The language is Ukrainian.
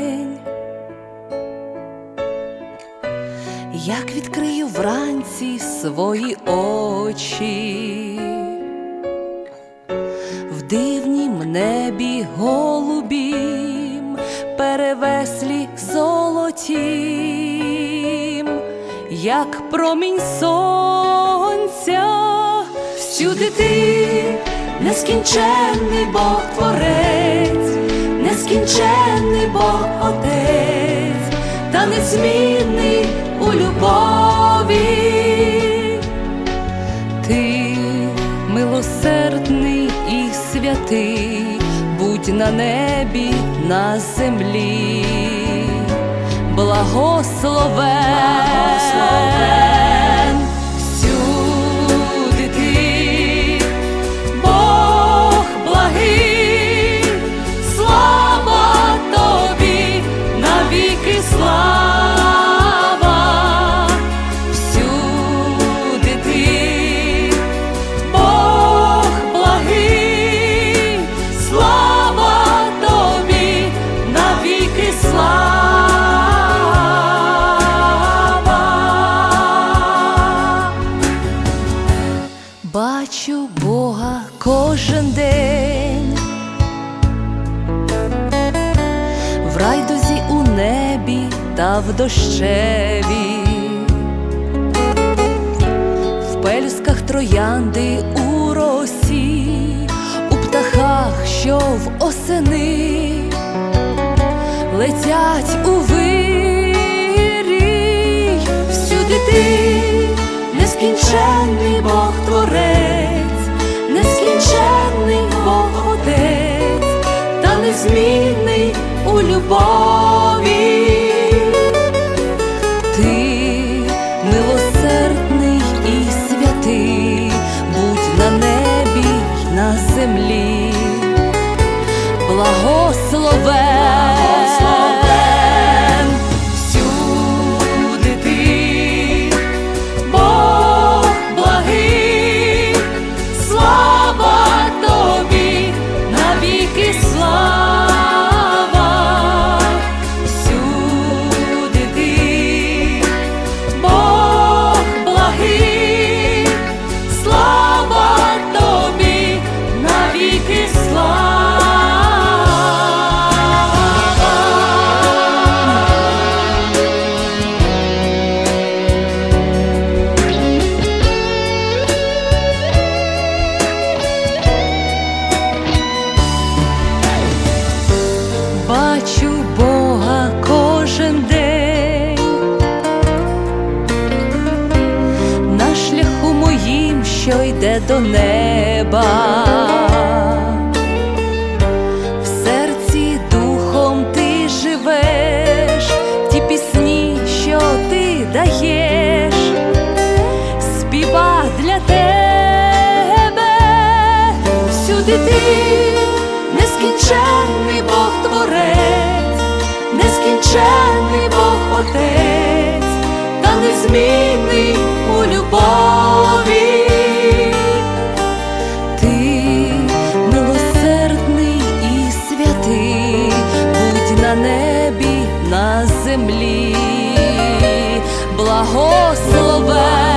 день. Як відкрию вранці свої очі, в дивнім небі голубім, перевеслі золотім, як промінь сонця, всюди ти нескінченний Бог Творець, святий, будь на небі, на землі, благословен кожен день, в райдузі у небі та в дощеві, в пелюсках троянди у росі, у птахах, що в осени. Летять у незмінний у любові. До неба, в серці духом ти живеш, ті пісні, що ти даєш, співа для тебе, всюди ти нескінченний землі, благословен